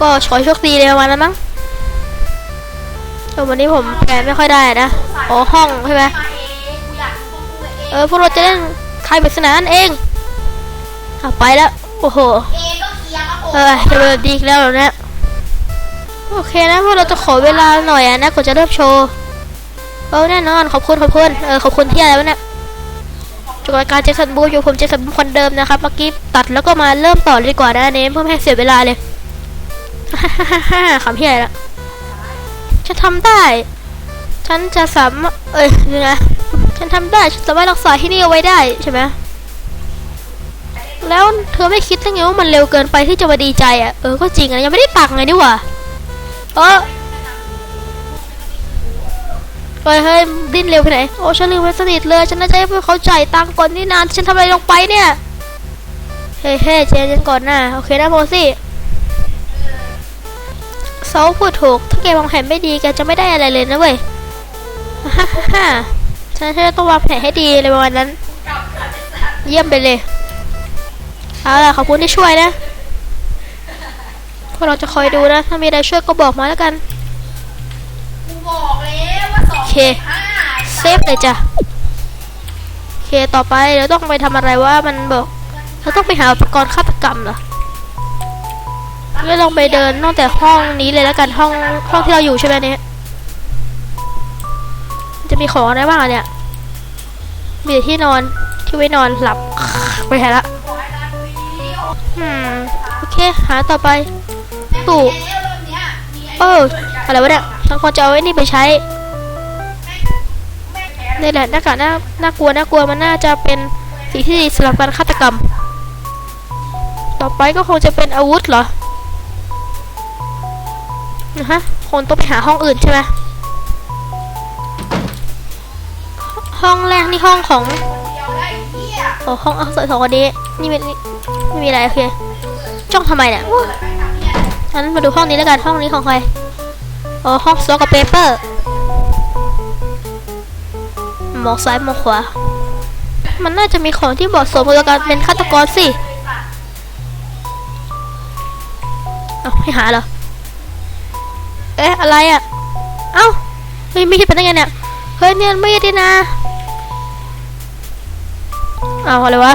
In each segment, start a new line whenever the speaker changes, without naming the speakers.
ก็ขอให้โชคดีเลยประมาณนั้นมั้งแต่วันนี้ผมแปลไม่ค่อยได้นะอ๋อห้องใช่ไหม
เออพวกเรา
จะเล่นทายปริศนานั่นเองเอาไปแล้ว โอ้โห
เอ
อจะเริ่มดีแล้วเนี่ยโอเคนะพวกเราจะขอเวลาหน่อยนะก่อนจะเริ่มโชว์เออแน่นอนขอบคุณขอบคุณเออขอบคุณที่อะไรวะเนี่ยจากรายการเจสันบูอยู่ผมเจสันบูคนเดิมนะครับเมื่อกี้ตัดแล้วก็มาเริ่มต่อเลยดีกว่านะเนมเพื่อไม่ให้เสียเวลาเลย ขำพี้ยละจะทำได้ ฉันจะสามารถเอ้ยยังไงฉันทำได้ ฉันสามารถรักษาที่นี่เอาไว้ได้ใช่ไหมแล้วเธอไม่คิดทั้งไงว่ามันเร็วเกินไปที่จะมาดีใจอะ เออ ก็จริงอะยังไม่ได้ตักไงนี่หว่า เออเฮ้ยเฮ้ยดิ้นเร็วไปไหน โอ้ฉันลืมไปสนิทเลย ฉันน่าจะให้พวกเขาจ่ายตังค์ก่อนนี่นาน ฉันทำอะไรลงไปเนี่ย เฮ้ยเฮ้ยเจนก่อนนะโอเคนะโมซี่ เซาพูดถูก ถ้าแกวางแผนไม่ดีแกจะไม่ได้อะไรเลยนะเว้ยฮ่าฮ่าฮ่าฉันจะต้องวางแผนให้ดีเลยประมาณนั้น เยี่ยมไปเลย เอาล่ะขอบคุณที่ช่วยนะ พวกเราจะคอยดูนะ ถ้ามีอะไรช่วยก็บอกมาแล้วกัน
กูบอกแล้วว่าสอง
โอเค
ห้า
เซฟเลยจ้ะโอเค ต่อไปเราต้องไปทำอะไรว่ามันบอก เราต้องไปหาอุปกรณ์ฆาตกรรมเหรอ ไม่ลองไปเดินนอกแต่ห้องนี้เลยแล้วกันห้องห้องที่เราอยู่ใช่ไหมเนี่ยจะมีของอะไรบ้างเนี่ย มีแต่ที่นอนที่ไว้นอนหลับไปหาละ
ขอให้ร้านวิดีโอ
อืมโอเค หาต่อไปตู้
เอ
ออะไรวะเนี่ยฉันควรจะเอาไอ้นี่ไปใช้
แม่แพ้
นี่แหละหน้ากากน่าน่ากลัวน่ากลัวมันน่าจะเป็นสิ่งที่ดีสำหรับการฆาตกรรม ต่อไปก็คงจะเป็นอาวุธเหรอ นะฮะคงต้องไปหาห้องอื่นใช่ไหมห้องแรกนี่ห้องของ
เดียวได้ไอ้เหี้ย
โอ้ห้องเอาสองคนนี้นี่เป็นไม่มีอะไรโอเคจ้องทำไมเนี่ยงั้นมาดูห้องนี้แล้วกันห้องนี้ของใครอ๋อห้องสโลกับเปเปอร์มองซ้ายมองขวา มันน่าจะมีของที่เหมาะสมกับการเป็นฆาตกรสิเอาให้หาเหรอ เอ๊ะอะไรอะ เอ้าเฮ้ยไม่ใช่เป็นได้ไงเนี่ย เฮ้ยเนี่ยไม่ได้นะเอาอะไรวะ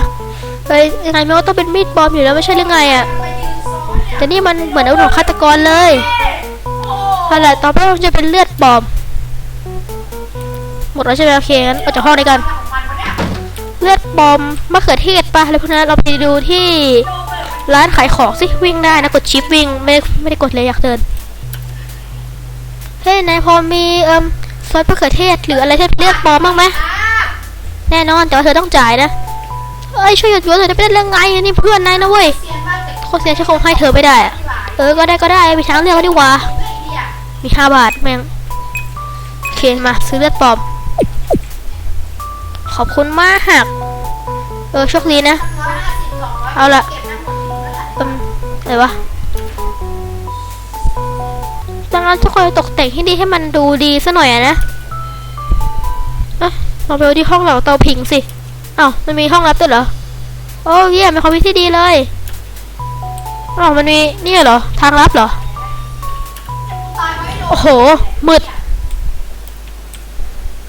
เฮ้ยยังไงมันก็ต้องเป็นมีดบอมอยู่แล้วไม่ใช่หรือไงอะ
ไปยืนซ้อนเนี่ย
แต่นี่มันเหมือนอาวุธของฆาตกรเลย
อ้
เอาล่ะต่อไปมันจะเป็นเลือดปอม หมดแล้วใช่ไหมโอเคงั้นออกจากห้องนี้กัน
ของมันเลื
อดปอมมะเขือเทศปะอะไรพวกนั้นเราไปดูที่ร้านขายของสิวิ่งได้นะกดชิปวิ่งไม่ไม่ได้กดเลยอยากเดิน เฮ้ยนายพอมีเอิมซอสมะเขือเทศหรืออะไรที่เลือดปลอมบ้างไหมแน่นอนแต่ว่าเธอต้องจ่ายนะเอ้ยช่วยหยุดหยุดเธอจะเป็นเรื่องไงนี่เพื่อนนายนะเว้ยโคตรเสียฉันคงให้เธอไม่ได้อะเออก็ได้ก็ได้ไปทางเลือกก็ดีกว่า มีห้าบาทแม่งโอเคมาซื้อเลือดปลอม ขอบคุณมากหักเออโชคดีนะ เอาละ
เก็บนะหมดทิ้งแล้วแหละ
เอิ่มอะไรวะ ดังนั้นทุกคนตกแต่งให้ดีให้มันดูดีซะหน่อยนะเอ๊ะเราไปดูที่ห้องเหล่าเตาผิงสิเอ้ามันมีห้องลับด้วยเหรอ โอ้เยี่ยมเป็นความคิดที่ดีเลยอ๋อมันมีนี่เหรอ ทางลับเหรอ
โอ้
โห มืด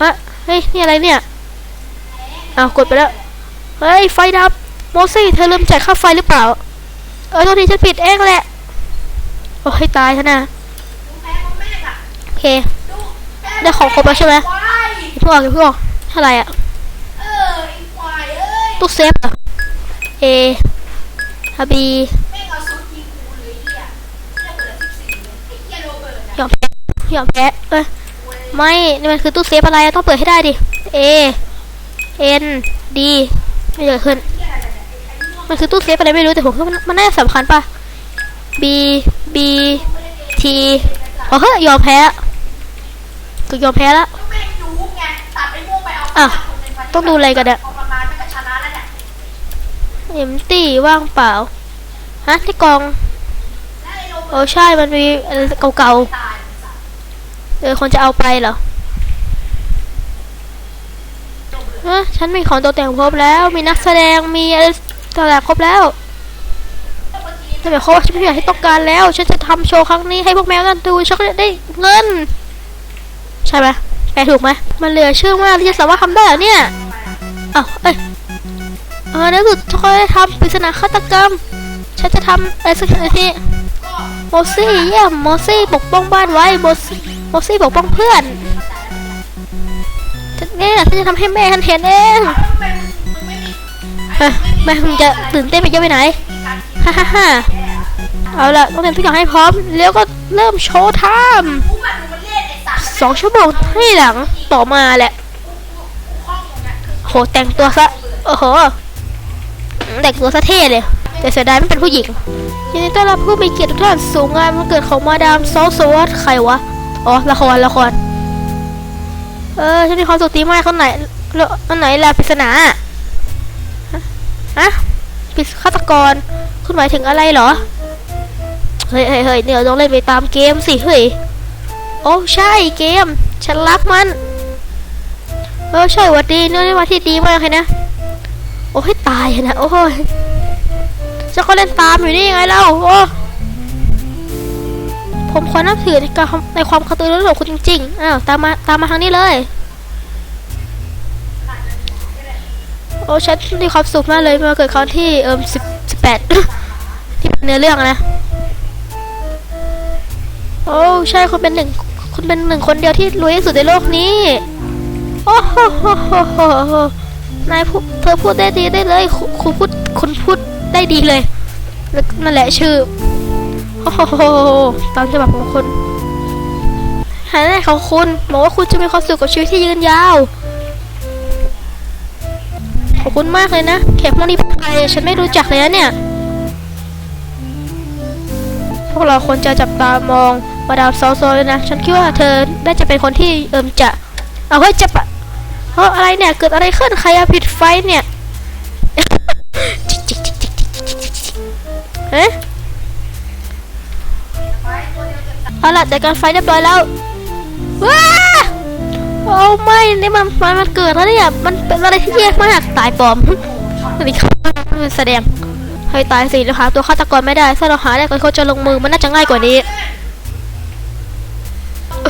อะเฮ้ย นี่อะไรเนี่ยอ้าวกดไปแล้ว เฮ้ย ไฟดับ โมซี่เธอลืมจ่ายค่าไฟหรือเปล่า เออโทษทีฉันผิดเองแหละ โอ้ยตายฉันนะ
ดูแม่ของแม่น่ะ
โอ เคได้ของครบแล้วใช่ไหม
ควาย
อย่าเพิ่ออกอย่าเพิ่ออกเท่าไหร่อะตู้เซฟเหรอเอฮาบี
แม่งเอาซุดยิงกูเลยไอ้เหี้ยเหี้ยเปิดสิบสี่เลยไอ้เหี้ยอะ
ยอมแพ้ยอมแพ้เอ้ยไม่นี่มันคือตู้เซฟอะไรอะต้องเปิดให้ได้ดิ A N D ไม่เกิดขึ้นมันคือตู้เซฟอะไรไม่รู้แต่ผมว่ามันน่าจะสำคัญป่ะ B B T โอ้เฮ้ยยอมแพ้ ก็ยอมแพ้แล้ว
ก็แม่งดูไงตัดไปม่วงไปเอา
อะ
คนเป็นพัน
ต้องดูอะไรกันเนี่ย
พอประมาณไม่ก็ชนะแล้วเนี่ย
เอ็มตี้ว่างเปล่า ฮะที่กอง
แล้วไอ้โรเบิร์ต
โอ้ใช่มันมีอะไรเก่า
ตาย
ๆเออคนจะเอาไปเหรอฮะฉันมีของตกแต่งครบแล้ว มีนักแสดงมีอะไรต่างๆครบแล้ว
เมื่อกี้
นั่นหมายความว่าฉันไม่อยากให้ต้องการแล้ว ฉันจะทำโชว์ครั้งนี้ให้พวกแมวนั่นดูฉันก็จะได้เงิน ใช่ไหมแปลถูกไหมมันเหลือเชื่อมากที่จะสามารถทำได้เหรอเนี่ยอ้าวเอ้ยเออในสุดฉันก็ได้ทำปริศนาฆาตกรรม ฉันจะทำอะไรสักอย่างที่โมซี่เยี่ยมโมซี่ปกป้องบ้านไว้โมซี่โมซี่ปกป้องเพื่อนฉันเนี่ยฉันจะทำให้แม่ฉันเห็นเองแม่มึงจะตื่นเต้นไปเยอะไปไหนฮ่าฮ่าฮ่าเอาละต้องเตรียมทุกอย่างให้พร้อม แล้วก็เริ่มโชว์ไทม์
ส
องชั่วโมงให้หลังต่อมาแหละ โหแต่งตัวซะ โอ้โห แต่งตัวซะเท่เลย แต่เสียดายไม่เป็นผู้หญิงยินดีต้อนรับผู้มีเกียรติทุกท่านสู่งานวันเกิดของมาดามซอสวัตใครวะ อ๋อ ละคร ละคร เออ ฉันมีความสุขดีมากคนไหนแล้วอันไหนล่ะปริศนาฮะปริศฆาตกร คุณหมายถึงอะไรเหรอ เฮ้ยเฮ้ยเฮ้ยเนี่ยวต้องเล่นไปตามเกมสิ เฮ้ย โอ้ใช่เกม ฉันรักมัน เออใช่วัดดีนื้อได้มาที่ดีมากเลยนะ โอ้ยตายนะ โอ้ยจะก็เล่นตามอยู่นี่ยังไงเล่าโอ้ผมขอนับถือในการในความกระตือรือร้นของคุณจริงๆอ้าวตามมาตามมาทางนี้เลย โอ้ฉันมีความสุขมากเลยมาเกิดครั้งที่เอิมสิบสิบแปดที่เป็นเนื้อเรื่องนะ โอ้ใช่คุณเป็นหนึ่ง คุณเป็นหนึ่งคนเดียวที่รวยที่สุดในโลกนี้ โอ้โหนายพูดเธอพูดได้ดีได้เลยคุคุณพูดคุณพูดได้ดีเลยแล้วนั่นแหละชื่อ โอ้โหตามฉบับของคุณหายแน่ของคุณบอกว่าคุณจะมีความสุขกับชีวิตที่ยืนยาว ขอบคุณมากเลยนะแขกพวกนี้เป็นใครฉันไม่รู้จักเลยนะเนี่ย พวกเราควรจะจับตามอง ประดาวองโซเลยนะ ฉันคิดว่าเธอน่าจะเป็นคนที่เอิมจะ เอาเฮ้ยจะปะเพราะอะไรเนี่ย เกิดอะไรขึ้น ใครผิดไฟเนี่ยเฮ้ยอะไรแต่การไฟเรียบร้อยแล้วว้าโอ้ไม่นี่มันไฟมันเกิดแล้วเนี่ยมันเป็นอะไรที่แย่มากตายปอมนี่เขาแสดงให้ตายสิแล้วหาตัวฆาตกรไม่ได้ถ้าเราหาได้ก่อนเขาจะลงมือมันน่าจะง่ายกว่านี้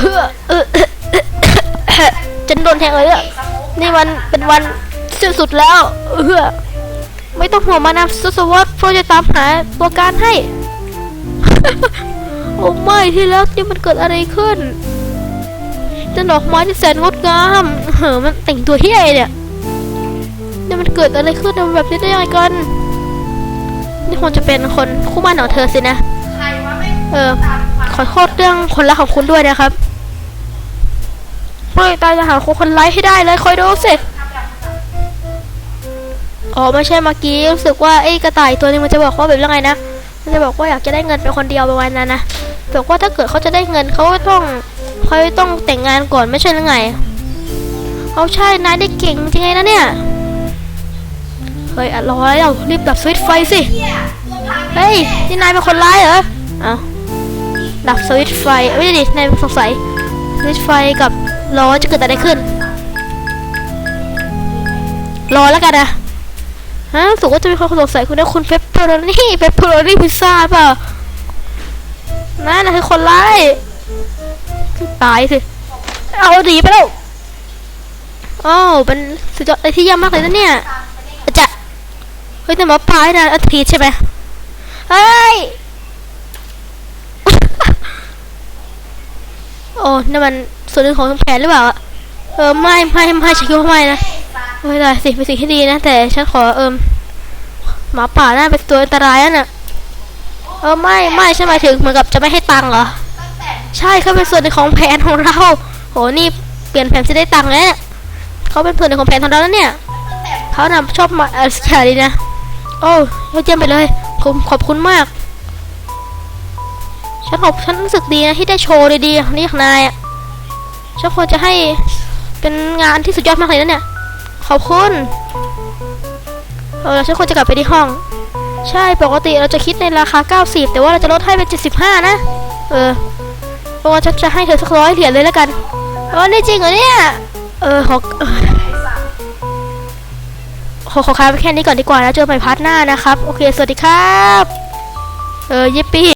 เฮ้อเออฉันโดนแทงเลยอะนี่มันเป็นวันสิ้นสุดแล้วเออไม่ต้องห่วงมานะสุสวัสดิ์เพราะจะตามหาตัวการให้ โอ้ไม่ที่แล้วนี่มันเกิดอะไรขึ้นเจะดอกไม้ที่แสนงดงามเฮ้อมันแต่งตัวที่ไอเนี่ยนี่มันเกิดอะไรขึ้นแบบนี้ได้ยังไงกัน นี่คงจะเป็นคนคู่มั่นของเธอสินะ
ใครวะไม่
เออ ขอโทษเรื่องคนรักของคุณด้วยนะครับ เฮ้ยตายจะหาคนไลค์ให้ได้เลยคอยดูสิอ๋อไม่ใช่เมื่อกี้รู้สึกว่าไอ้กระต่ายตัวนึงมันจะบอกว่าแบบยังไงนะมันจะบอกว่าอยากจะได้เงินเป็นคนเดียวประมาณนั้นนะบอกว่าถ้าเกิดเขาจะได้เงินเขาต้องเขาต้องแต่งงานก่อนไม่ใช่หรือไงเอาใช่นายได้เก่งจริงไงนะเนี่ยเฮ้ยอรออะไรเรารีบดับสวิตช์ไฟสิ
เฮ้
ยนี่นายเป็นคนร้ายเหรออ้าวดับสวิตช์ไฟไม่ดินายสงสัยสวิตช์ไฟกับ ล้อจะเกิดอะไรขึ้น รอแล้วกันนะฮะสุว่าจะมีคนสงสัยคุณนะคุณเปปเปอโรนี่เปปเปอโรนี่พิซซ่าเปล่านั่นนะคือคนร้ายตายสิ เอาหนีไปแล้วอ้าวเป็นสุดยอดอะไรที่เยี่ยมมากเลยนะเนี่ยจะเฮ้ยแต่หมอปลายนะอาทิตย์ใช่ไหมเฮ้ย โอ้นั่นมันส่วนหนึ่งของแผนหรือเปล่าอะเออไม่ไม่ไม่ฉันคิดว่าไม่นะโอ้ยได้สิเป็นสิ่งที่ดีนะ แต่ฉันขอเอิมหมาป่าน่าเป็นตัวอันตรายนั่นน่ะเออไม่ไม่ฉันหมายถึงเหมือนกับจะไม่ให้ตังค์เหรอใช่เขาเป็นส่วนหนึ่งของแผนของเราโหนี่เปลี่ยนแผนจะได้ตังค์แล้วเขาเป็นส่วนหนึ่งของแผนของเราแล้วเนี่ยเขานำชอบมาเออสแคดีนะ โอ้ยอดเยี่ยมไปเลยขอบขอบคุณมาก ฉันขอบฉันรู้สึกดีนะที่ได้โชว์ดีๆนี้ของนายอะฉันควรจะให้เป็นงานที่สุดยอดมากเลยนะเนี่ย ขอบคุณ เออฉันควรจะกลับไปที่ห้อง ใช่ปกติเราจะคิดในราคา 90 แต่ว่าเราจะลดให้เป็น 75 นะ เออเพราะว่าฉันจะให้เธอสักร้อยเหรียญเลยแล้วกันเออนี่จริงเหรอเนี่ย เออขอขอขอค้างไปแค่นี้ก่อนดีกว่าแล้วเจอใหม่พาร์ทหน้านะครับ โอเค สวัสดีครับ เออยิปปี้